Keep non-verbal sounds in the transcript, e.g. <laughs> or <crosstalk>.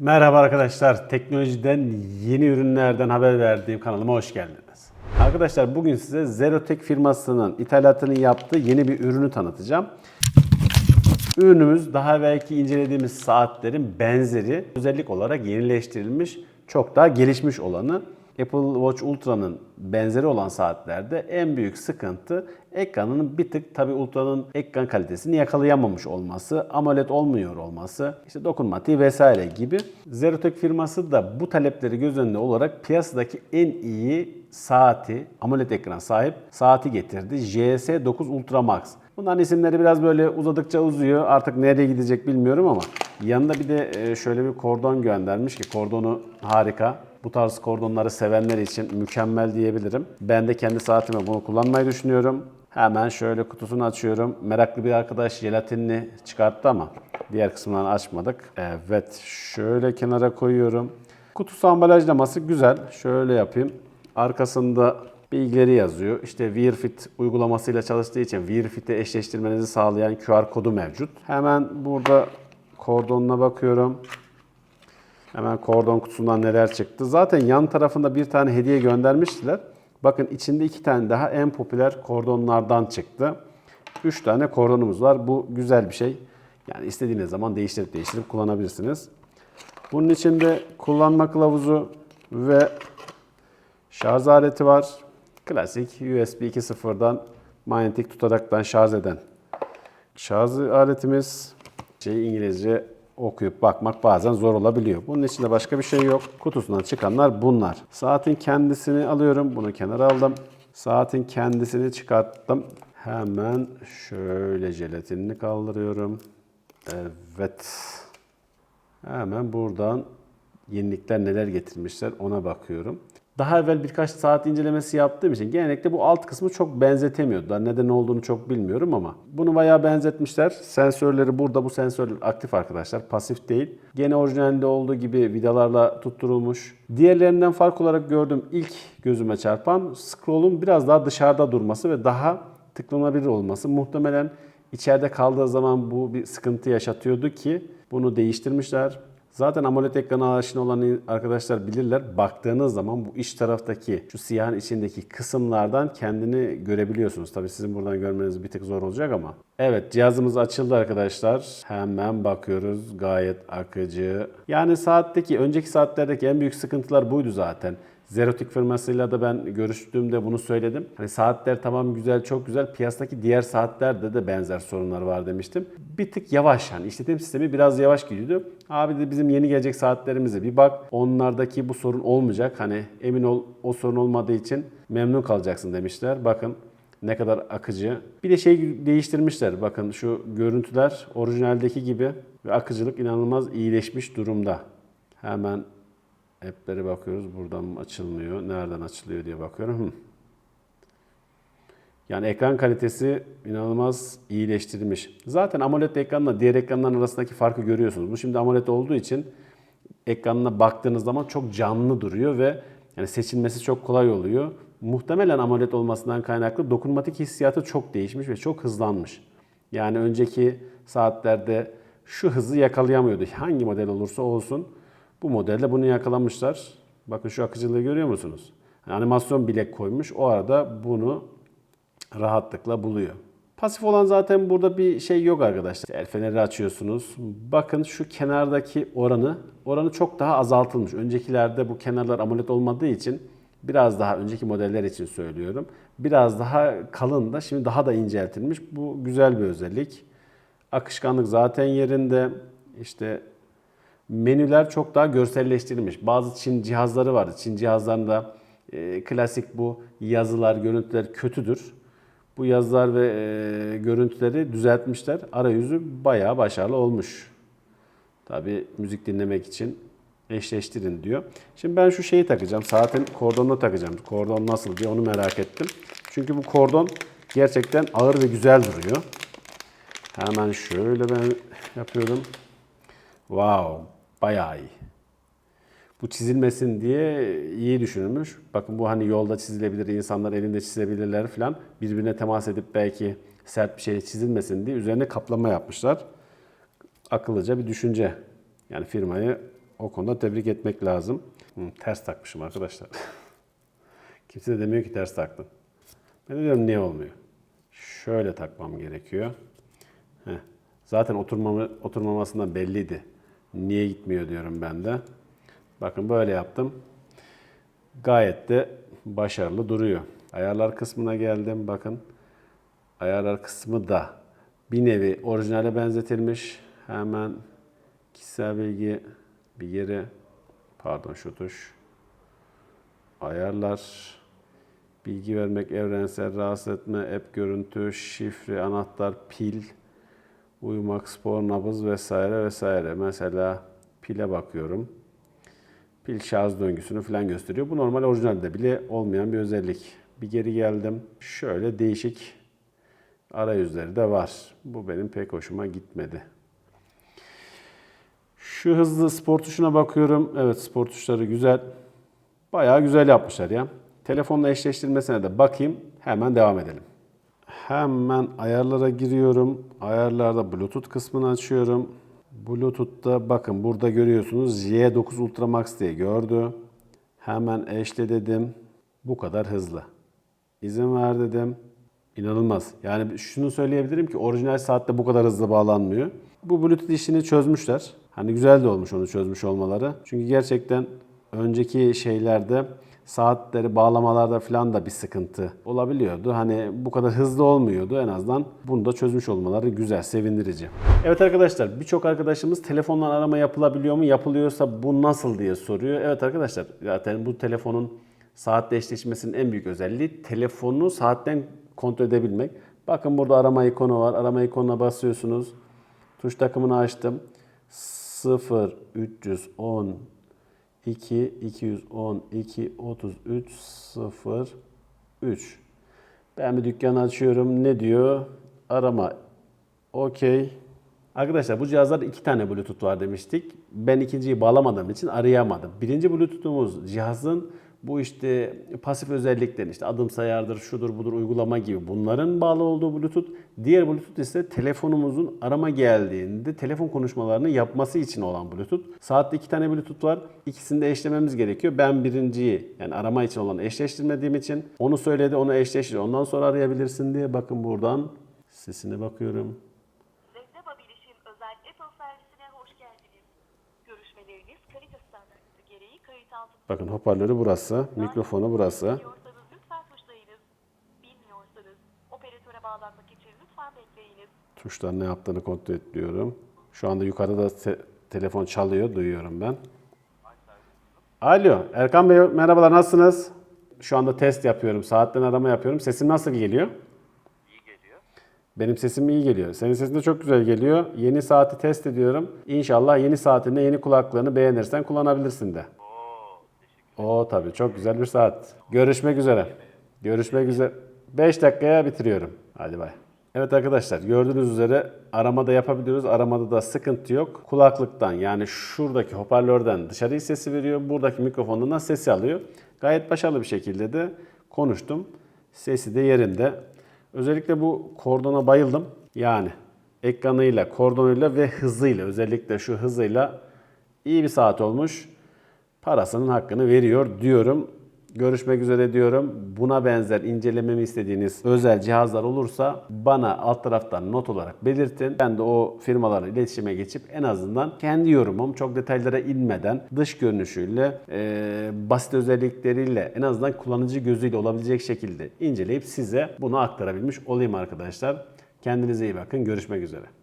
Merhaba arkadaşlar. Teknolojiden yeni ürünlerden haber verdiğim kanalıma hoş geldiniz. Arkadaşlar bugün size Zerotech firmasının ithalatını yaptığı yeni bir ürünü tanıtacağım. Ürünümüz daha belki incelediğimiz saatlerin benzeri özellik olarak yenileştirilmiş, çok daha gelişmiş olanı. Apple Watch Ultra'nın benzeri olan saatlerde en büyük sıkıntı ekranının bir tık tabi Ultra'nın ekran kalitesini yakalayamamış olması, AMOLED olmuyor olması, işte dokunmatiği vesaire gibi. Zerotech firması da bu talepleri göz önünde olarak piyasadaki en iyi saati, AMOLED ekran sahip saati getirdi. JS9 Ultra Max. Bunların isimleri biraz böyle uzadıkça uzuyor. Artık nereye gidecek bilmiyorum ama yanında bir de e, şöyle bir kordon göndermiş ki kordonu harika. Bu tarz kordonları sevenler için mükemmel diyebilirim. Ben de kendi saatime bunu kullanmayı düşünüyorum. Hemen şöyle kutusunu açıyorum. Meraklı bir arkadaş jelatinini çıkarttı ama diğer kısımlarını açmadık. Evet şöyle kenara koyuyorum. Kutusu ambalajlaması güzel. Şöyle yapayım. Arkasında bilgileri yazıyor. İşte WearFit uygulamasıyla çalıştığı için WearFit'e eşleştirmenizi sağlayan QR kodu mevcut. Hemen burada kordonuna bakıyorum. Hemen kordon kutusundan neler çıktı. Zaten yan tarafında bir tane hediye göndermiştiler. Bakın içinde iki tane daha en popüler kordonlardan çıktı. Üç tane kordonumuz var. Bu güzel bir şey. Yani istediğiniz zaman değiştirip değiştirip kullanabilirsiniz. Bunun içinde kullanma kılavuzu ve şarj aleti var. Klasik USB 2.0'dan manyetik tutaraktan şarj eden şarj aletimiz. Şey İngilizce okuyup bakmak bazen zor olabiliyor. Bunun içinde başka bir şey yok. Kutusundan çıkanlar bunlar. Saatin kendisini alıyorum. Bunu kenara aldım. Saatin kendisini çıkarttım. Hemen şöyle jelatinini kaldırıyorum. Evet. Hemen buradan yenilikler neler getirmişler ona bakıyorum. Daha evvel birkaç saat incelemesi yaptığım için genellikle bu alt kısmı çok benzetemiyordular. Neden olduğunu çok bilmiyorum ama bunu bayağı benzetmişler. Sensörleri burada bu sensörler aktif arkadaşlar. Pasif değil. Gene orijinalinde olduğu gibi vidalarla tutturulmuş. Diğerlerinden fark olarak gördüğüm ilk gözüme çarpan scroll'un biraz daha dışarıda durması ve daha tıklanabilir olması. Muhtemelen içeride kaldığı zaman bu bir sıkıntı yaşatıyordu ki bunu değiştirmişler. Zaten AMOLED ekrana aşina olan arkadaşlar bilirler. Baktığınız zaman bu iç taraftaki şu siyahın içindeki kısımlardan kendini görebiliyorsunuz. Tabii sizin buradan görmeniz bir tık zor olacak ama. Evet cihazımız açıldı arkadaşlar. Hemen bakıyoruz. Gayet akıcı. Yani saatteki önceki saatlerdeki en büyük sıkıntılar buydu zaten. Zerotik firmasıyla da ben görüştüğümde bunu söyledim. Hani saatler tamam güzel çok güzel. Piyasadaki diğer saatlerde de benzer sorunlar var demiştim. Bir tık yavaş hani işletim sistemi biraz yavaş gidiyordu. Abi de bizim yeni gelecek saatlerimize bir bak. Onlardaki bu sorun olmayacak. Hani emin ol o sorun olmadığı için memnun kalacaksın demişler. Bakın ne kadar akıcı. Bir de şey değiştirmişler. Bakın şu görüntüler orijinaldeki gibi ve akıcılık inanılmaz iyileşmiş durumda. Hemen app'lere bakıyoruz. Buradan mı açılmıyor? Nereden açılıyor diye bakıyorum. Yani ekran kalitesi inanılmaz iyileştirilmiş. Zaten AMOLED ekranla diğer ekranların arasındaki farkı görüyorsunuz. Bu şimdi AMOLED olduğu için ekranına baktığınız zaman çok canlı duruyor ve yani seçilmesi çok kolay oluyor. Muhtemelen AMOLED olmasından kaynaklı dokunmatik hissiyatı çok değişmiş ve çok hızlanmış. Yani önceki saatlerde şu hızı yakalayamıyordu. Hangi model olursa olsun bu modelde bunu yakalamışlar. Bakın şu akıcılığı görüyor musunuz? Yani animasyon bilek koymuş. O arada bunu rahatlıkla buluyor. Pasif olan zaten burada bir şey yok arkadaşlar. El feneri açıyorsunuz. Bakın şu kenardaki oranı, oranı çok daha azaltılmış. Öncekilerde bu kenarlar AMOLED olmadığı için biraz daha önceki modeller için söylüyorum. Biraz daha kalın da şimdi daha da inceltilmiş. Bu güzel bir özellik. Akışkanlık zaten yerinde. İşte menüler çok daha görselleştirilmiş. Bazı Çin cihazları vardı. Çin cihazlarında e, klasik bu yazılar, görüntüler kötüdür. Bu yazılar ve e, görüntüleri düzeltmişler. Arayüzü bayağı başarılı olmuş. Tabi müzik dinlemek için eşleştirin diyor. Şimdi ben şu şeyi takacağım. Saatin kordonunu takacağım. Kordon nasıl diye onu merak ettim. Çünkü bu kordon gerçekten ağır ve güzel duruyor. Hemen şöyle ben yapıyorum. Wow, bayağı iyi. Bu çizilmesin diye iyi düşünülmüş. Bakın bu hani yolda çizilebilir, insanlar elinde çizebilirler falan. Birbirine temas edip belki sert bir şey çizilmesin diye üzerine kaplama yapmışlar. Akıllıca bir düşünce. Yani firmayı O konuda tebrik etmek lazım. Hı, ters takmışım arkadaşlar. <laughs> Kimse de demiyor ki ters taktın. Ben de diyorum niye olmuyor? Şöyle takmam gerekiyor. Heh. Zaten oturmamı, oturmamasından belliydi. Niye gitmiyor diyorum ben de. Bakın böyle yaptım. Gayet de başarılı duruyor. Ayarlar kısmına geldim. Bakın ayarlar kısmı da bir nevi orijinale benzetilmiş. Hemen kişisel bilgi bir yere pardon şu tuş ayarlar bilgi vermek evrensel rahatsız etme app görüntü şifre anahtar pil uyumak spor nabız vesaire vesaire mesela pile bakıyorum pil şarj döngüsünü falan gösteriyor. Bu normal orijinalde bile olmayan bir özellik. Bir geri geldim. Şöyle değişik arayüzleri de var. Bu benim pek hoşuma gitmedi. Şu hızlı spor tuşuna bakıyorum. Evet spor tuşları güzel. Bayağı güzel yapmışlar ya. Telefonla eşleştirmesine de bakayım. Hemen devam edelim. Hemen ayarlara giriyorum. Ayarlarda Bluetooth kısmını açıyorum. Bluetooth'ta bakın burada görüyorsunuz Y9 Ultra Max diye gördü. Hemen eşle dedim. Bu kadar hızlı. İzin ver dedim. İnanılmaz. Yani şunu söyleyebilirim ki orijinal saatte bu kadar hızlı bağlanmıyor. Bu Bluetooth işini çözmüşler. Hani güzel de olmuş onu çözmüş olmaları. Çünkü gerçekten önceki şeylerde saatleri bağlamalarda falan da bir sıkıntı olabiliyordu. Hani bu kadar hızlı olmuyordu en azından. Bunu da çözmüş olmaları güzel, sevindirici. Evet arkadaşlar birçok arkadaşımız telefondan arama yapılabiliyor mu? Yapılıyorsa bu nasıl diye soruyor. Evet arkadaşlar zaten bu telefonun saatle eşleşmesinin en büyük özelliği telefonu saatten kontrol edebilmek. Bakın burada arama ikonu var. Arama ikonuna basıyorsunuz. Tuş takımını açtım. 0 310 2 212 33 0 3 Ben bir dükkan açıyorum. Ne diyor? Arama. Okey. Arkadaşlar bu cihazlarda iki tane Bluetooth var demiştik. Ben ikinciyi bağlamadığım için arayamadım. Birinci Bluetooth'umuz cihazın bu işte pasif özelliklerin işte adım sayardır, şudur budur uygulama gibi bunların bağlı olduğu Bluetooth. Diğer Bluetooth ise telefonumuzun arama geldiğinde telefon konuşmalarını yapması için olan Bluetooth. Saatte iki tane Bluetooth var. İkisini de eşlememiz gerekiyor. Ben birinciyi yani arama için olanı eşleştirmediğim için onu söyledi, onu eşleştir. Ondan sonra arayabilirsin diye bakın buradan sesine bakıyorum. Hoş geldiniz. Görüşmeleriniz kalite altında. Bakın hoparlörü burası, mikrofonu burası. Tuşlar ne yaptığını kontrol ediyorum. Şu anda yukarıda te- telefon çalıyor, duyuyorum ben. Alo, Erkan Bey merhabalar, nasılsınız? Şu anda test yapıyorum, saatten arama yapıyorum. Sesim nasıl geliyor? Benim sesim iyi geliyor. Senin sesin de çok güzel geliyor. Yeni saati test ediyorum. İnşallah yeni saatinde yeni kulaklığını beğenirsen kullanabilirsin de. Oo, tabii çok güzel bir saat. Görüşmek üzere. Görüşmek üzere. 5 dakikaya bitiriyorum. Hadi bay. Evet arkadaşlar gördüğünüz üzere aramada yapabiliyoruz. Aramada da sıkıntı yok. Kulaklıktan yani şuradaki hoparlörden dışarı sesi veriyor. Buradaki mikrofondan da sesi alıyor. Gayet başarılı bir şekilde de konuştum. Sesi de yerinde. Özellikle bu kordona bayıldım. Yani ekranıyla, kordonuyla ve hızıyla özellikle şu hızıyla iyi bir saat olmuş parasının hakkını veriyor diyorum. Görüşmek üzere diyorum. Buna benzer incelememi istediğiniz özel cihazlar olursa bana alt taraftan not olarak belirtin. Ben de o firmalarla iletişime geçip en azından kendi yorumum çok detaylara inmeden dış görünüşüyle, e, basit özellikleriyle en azından kullanıcı gözüyle olabilecek şekilde inceleyip size bunu aktarabilmiş olayım arkadaşlar. Kendinize iyi bakın. Görüşmek üzere.